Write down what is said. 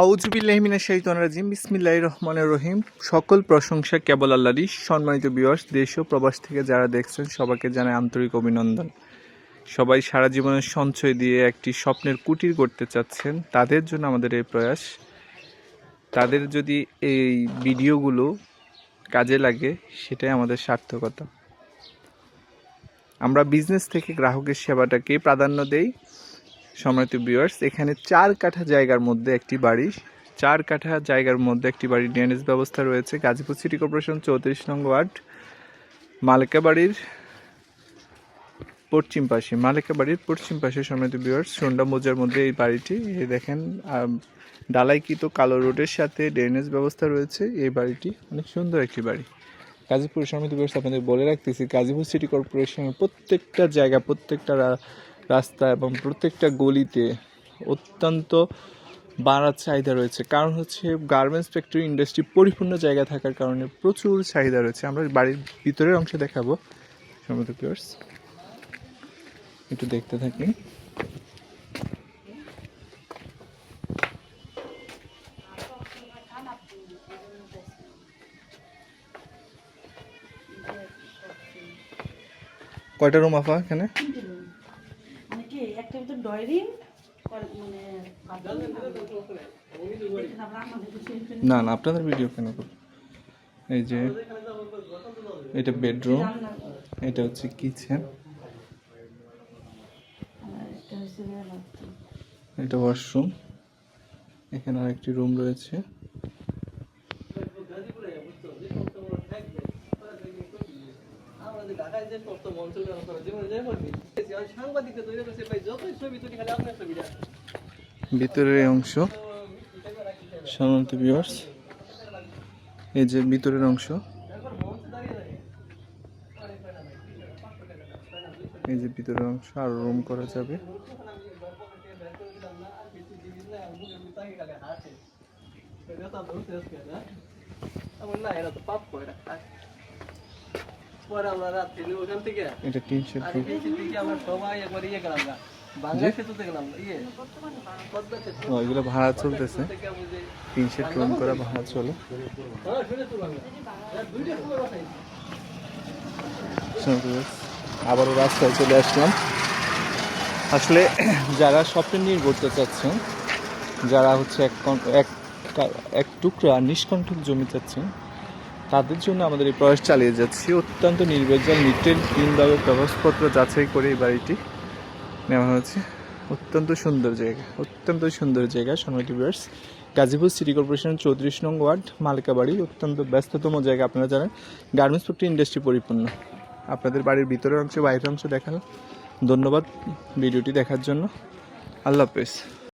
আউজুবিল্লাহমিনা রাজিম বিসমিল্লাহ রহমানের রহিম। সকল প্রশংসা কেবল আল্লাহরই। সম্মানিত বিয়স দেশ ও প্রবাস থেকে যারা দেখছেন, সবাইকে জানাই আন্তরিক অভিনন্দন। সবাই সারা জীবনের সঞ্চয় দিয়ে একটি স্বপ্নের কুটির করতে চাচ্ছেন, তাদের জন্য আমাদের এই প্রয়াস। তাদের যদি এই ভিডিওগুলো কাজে লাগে, সেটাই আমাদের সার্থকতা। আমরা বিজনেস থেকে গ্রাহকের সেবাটাকে প্রাধান্য দেই। সম্মানিত ভিউয়ার্স এখানে চার কাঠা জায়গার মধ্যে একটি বাড়ি। চার কাঠা জায়গার মধ্যে একটি বাড়ির ড্রেনেজ ব্যবস্থা রয়েছে। গাজীপুর সিটি কর্পোরেশন চৌত্রিশ নং ওয়ার্ড, মালিকা বাড়ির পশ্চিম পাশে। মালিকা বাড়ির পশ্চিম পাশে, সম্মানিত ভিউয়ার্স সন্ধ্যা মোজার মধ্যে এই বাড়িটি। এই দেখেন ডালাইকৃত কালো রোডের সাথে ড্রেনেজ ব্যবস্থা রয়েছে। এই বাড়িটি অনেক সুন্দর একটি বাড়ি। গাজীপুর সমিতি ব্যবস্থা আপনাদের বলে রাখতেছি, গাজীপুর সিটি কর্পোরেশনের প্রত্যেকটা জায়গা, প্রত্যেকটা রাস্তা এবং প্রত্যেকটা গলিতে অত্যন্ত বাড়ার চাহিদা রয়েছে। কারণ হচ্ছে গার্মেন্টস ফ্যাক্টরি ইন্ডাস্ট্রি পরিপূর্ণ জায়গা থাকার কারণে প্রচুর চাহিদা রয়েছে। আমরা বাড়ির ভিতরের অংশ দেখাবো। পিয়ার্স একটু দেখতে থাকি। কয়টা রুম আফা এখানে? একটা ভিতর ডয়রিং মানে না না আপনাদের ভিডিও কেন এই যে এটা বেডরুম এটা হচ্ছে কিচেন। এটা ওয়াশরুম এখানে আরেকটি রুম রয়েছে। ভিতরের অংশ। সাধারণত ভিউয়ার্স এই যে ভিতরের অংশ। এই যে ভিতরের অংশ আর রুম করা যাবে। পরে আমরা রাত্রি ওখান থেকে। এটা আর আমরা সবাই একবার ইয়ে গেলাম গা। বাংলা সেতুতে গেলাম ইয়ে। পদ্মা সেতু ও, এগুলো ভাড়া চলতেছে। শেড রুম করা ভাড়া চলে। হ্যাঁ আবারও রাস্তায় চলে আসলাম। আসলে যারা স্বপ্ন নিয়ে করতে চাচ্ছেন যারা হচ্ছে এক এক এক টুকরা নিষ্কণ্ঠক জমি চাচ্ছেন তাদের জন্য আমাদের এই প্রয়াস চালিয়ে যাচ্ছি। অত্যন্ত নির্বেজাল নিটেল ক্লিনভাবে কাগজপত্র যাচাই করে এই বাড়িটি নেওয়া হয়েছে। অত্যন্ত সুন্দর জায়গা, অত্যন্ত সুন্দর জায়গা সোনাটি বিয়ার্স গাজীপুর সিটি কর্পোরেশনের চৌত্রিশ নং ওয়ার্ড মালিকা বাড়ি অত্যন্ত ব্যস্ততম জায়গা, আপনারা জানেন। গার্মেন্টস ফ্যাক্টরি ইন্ডাস্ট্রি পরিপূর্ণ। আপনাদের বাড়ির ভিতরের অংশ বাইরের অংশ দেখানো ধন্যবাদ ভিডিওটি দেখার জন্য। আল্লাহ হাফেজ।